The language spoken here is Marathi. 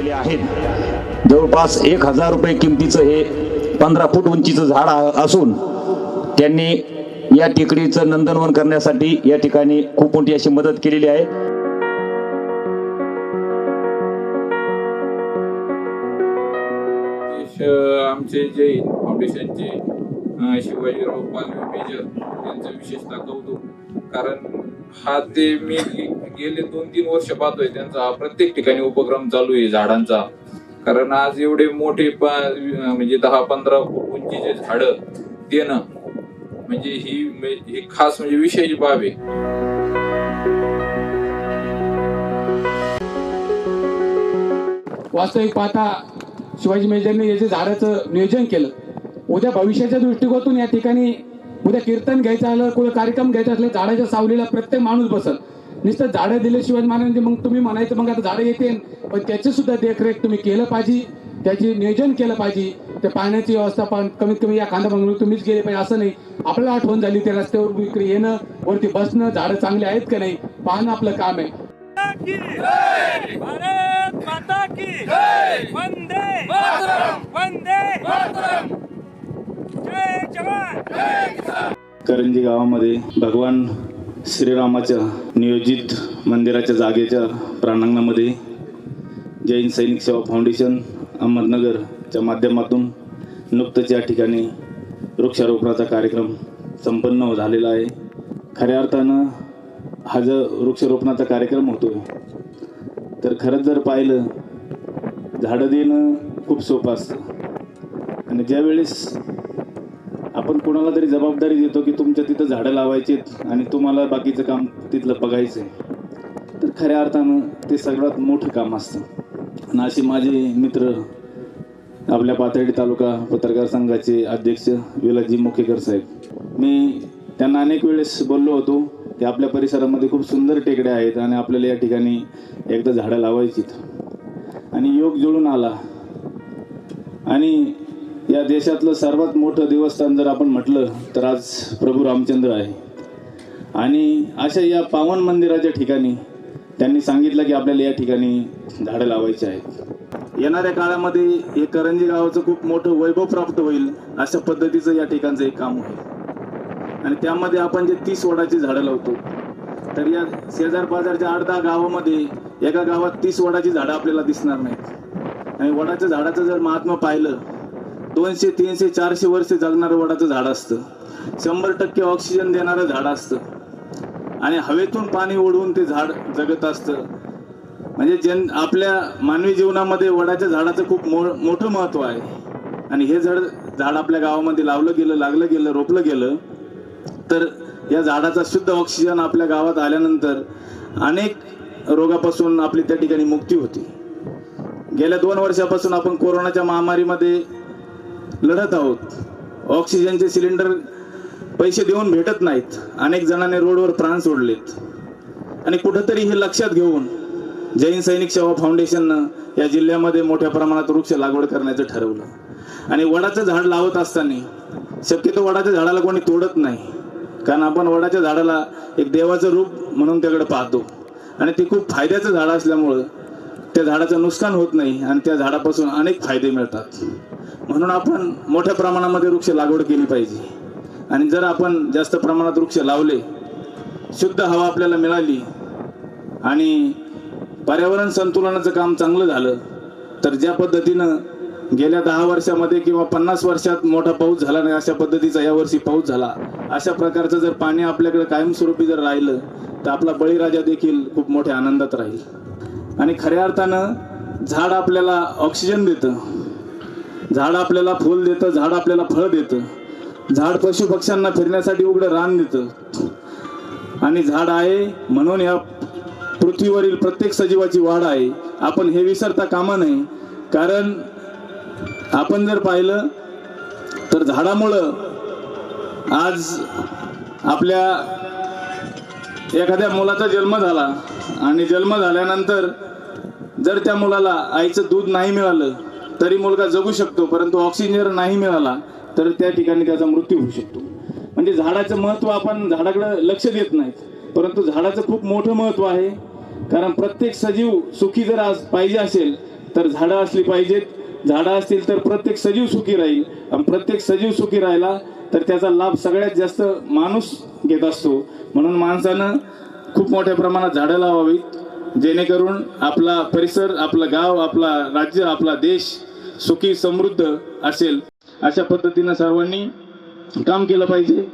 आलेले आहेत. जवळपास एक हजार रुपये किमतीचं हे पंधरा फूट उंचीचं झाड असून त्यांनी या टेकडीचं नंदनवन करण्यासाठी या ठिकाणी खूप मोठी अशी मदत केलेली आहे. आमचे जे फाउंडेशनचे शिवाजीराव पालवे मेजर यांचं विशेषतः कौतुक कारण हा ते मी गेले दोन तीन वर्ष पाहतोय त्यांचा. प्रत्येक ठिकाणी उपक्रम चालू आहे झाडांचा. कारण आज एवढे मोठे म्हणजे दहा पंधरा फूट उंचीचे झाड देणं म्हणजे ही ही खास म्हणजे विशेष बाब आहे. वास्तविक पाहता शिवाजी मेजरने याचे झाडाचं नियोजन केलं. उद्या भविष्याच्या दृष्टिकोनातून या ठिकाणी उद्या कीर्तन घ्यायचं आलं कुठं कार्यक्रम घ्यायचा असलं झाडाच्या सावलीला प्रत्येक माणूस बसल. नुसतं झाडं दिले शिवाजी महाराजांचे मग तुम्ही म्हणायचं मग आता झाडं येतील. पण त्याची सुद्धा देखरेख तुम्ही केलं पाहिजे. त्याची नियोजन केलं पाहिजे. ते पाण्याची व्यवस्थापन कमीत कमी या खांदा बंगलो तुम्हीच गेले पाहिजे असं नाही. आपल्याला आठवण झाली ते रस्त्यावर विक्री येणं वरती बसणं झाडं चांगले आहेत का नाही पाहणं आपलं काम आहे. की. भारत माता की. वंदे. वंदे. जय जवान. करंजी गावामध्ये भगवान श्रीरामाच्या नियोजित मंदिराच्या जागेच्या प्रांगणामध्ये जैन सैनिक सेवा फाउंडेशन अहमदनगरच्या माध्यमातून नुकतंच या ठिकाणी वृक्षारोपणाचा कार्यक्रम संपन्न झालेला आहे. खऱ्या अर्थानं हा जर वृक्षारोपणाचा कार्यक्रम होतो तर खरंच जर पाहिलं झाडं देणं खूप सोपं असतं. आणि ज्यावेळेस आपण कोणाला तरी जबाबदारी देतो की तुमच्या तिथं झाडं लावायचीत आणि तुम्हाला बाकीचं काम तिथलं बघायचं तर खऱ्या अर्थानं ते सगळ्यात मोठं काम असतं. आणि असे माझे मित्र आपल्या पाथर्डी तालुका पत्रकार संघाचे अध्यक्ष विलाजी मुखेकर साहेब. मी त्यांना अनेक वेळेस बोललो होतो की आपल्या परिसरामध्ये खूप सुंदर टेकड्या आहेत आणि आपल्याला या ठिकाणी एकदा झाडं लावायचीत. आणि योग जुळून आला. आणि या देशातलं सर्वात मोठं देवस्थान जर आपण म्हटलं तर आज प्रभू रामचंद्र आहे. आणि अशा या पावन मंदिराच्या ठिकाणी त्यांनी सांगितलं की आपल्याला या ठिकाणी झाडं लावायची आहेत. येणाऱ्या काळामध्ये हे करंजी गावाचं खूप मोठं वैभव प्राप्त होईल अशा पद्धतीचं या ठिकाणचं एक काम होईल आणि त्यामध्ये आपण जे तीस वडाची झाडं लावतो तर या शेजार पाजारच्या आठ दहा गावामध्ये एका गावात तीस वडाची झाडं आपल्याला दिसणार नाहीत. आणि वडाच्या झाडाचं जर महात्मा पाहिलं दोनशे तीनशे चारशे वर्ष जगणारं वडाचं झाड असतं. शंभर टक्के ऑक्सिजन देणारं झाड असतं. आणि हवेतून पाणी ओढवून ते झाड जगत असतं. म्हणजे जन आपल्या मानवी जीवनामध्ये वडाच्या झाडाचं खूप मो मोठं महत्त्व आहे. आणि हे झाड झाड आपल्या गावामध्ये लावलं गेलं लागलं गेलं रोपलं गेलं तर या झाडाचा शुद्ध ऑक्सिजन आपल्या गावात आल्यानंतर अनेक रोगापासून आपली त्या ठिकाणी मुक्ती होती. गेल्या दोन वर्षापासून आपण कोरोनाच्या महामारीमध्ये लढत आहोत. ऑक्सिजनचे सिलेंडर पैसे देऊन भेटत नाहीत. अनेक जणांनी रोडवर प्राण सोडलेत. आणि कुठंतरी हे लक्षात घेऊन जैन सैनिक सेवा फाउंडेशननं या जिल्ह्यामध्ये मोठ्या प्रमाणात वृक्ष लागवड करण्याचं ठरवलं. आणि वडाचं झाड लावत असताना शक्यतो वडाच्या झाडाला कोणी तोडत नाही. कारण आपण वडाच्या झाडाला एक देवाचं रूप म्हणून त्याकडे पाहतो. आणि ते खूप फायद्याचं झाड असल्यामुळं त्या झाडाचं नुकसान होत नाही आणि त्या झाडापासून अनेक फायदे मिळतात. म्हणून आपण मोठ्या प्रमाणामध्ये वृक्ष लागवड केली पाहिजे. आणि जर आपण जास्त प्रमाणात वृक्ष लावले शुद्ध हवा आपल्याला मिळाली आणि पर्यावरण संतुलनाचं काम चांगलं झालं तर ज्या पद्धतीनं गेल्या दहा वर्षामध्ये किंवा पन्नास वर्षात मोठा पाऊस झाला नाही अशा पद्धतीचा यावर्षी पाऊस झाला अशा प्रकारचं जर पाणी आपल्याकडे कायमस्वरूपी जर राहिलं तर आपला बळीराजा देखील खूप मोठ्या आनंदात राहील. आणि खऱ्या अर्थानं झाड आपल्याला ऑक्सिजन देतं. झाड आपल्याला फूल देतं झाड आपल्याला फळ देतं. झाड पशु पक्ष्यांना फिरण्यासाठी उघडं रान देतं. आणि झाड आहे म्हणून या पृथ्वीवरील प्रत्येक सजीवाची वाढ आहे. आपण हे विसरता कामा नये. कारण आपण जर पाहिलं तर झाडामुळं आज आपल्या एखाद्या मुलाचा जन्म झाला. आणि जन्म झाल्यानंतर जर त्या मुलाला आईचं दूध नाही मिळालं तरी मुलगा जगू शकतो परंतु ऑक्सिजन जर नाही मिळाला तर त्या ठिकाणी त्याचा मृत्यू होऊ शकतो. म्हणजे झाडाचं महत्त्व आपण झाडाकडे लक्ष देत नाहीत परंतु झाडाचं खूप मोठं महत्त्व आहे. कारण प्रत्येक सजीव सुखी जर आज पाहिजे असेल तर झाडं असली पाहिजेत. झाडं असतील तर प्रत्येक सजीव सुखी राहील. आणि प्रत्येक सजीव सुखी राहिला तर त्याचा लाभ सगळ्यात जास्त माणूस घेत असतो. म्हणून माणसानं खूप मोठ्या प्रमाणात झाडं लावावीत. जेणेकरून आपला परिसर आपलं गाव आपला राज्य आपला देश सुखी समृद्ध असेल अशा पद्धतीनं सर्वांनी काम केलं पाहिजे.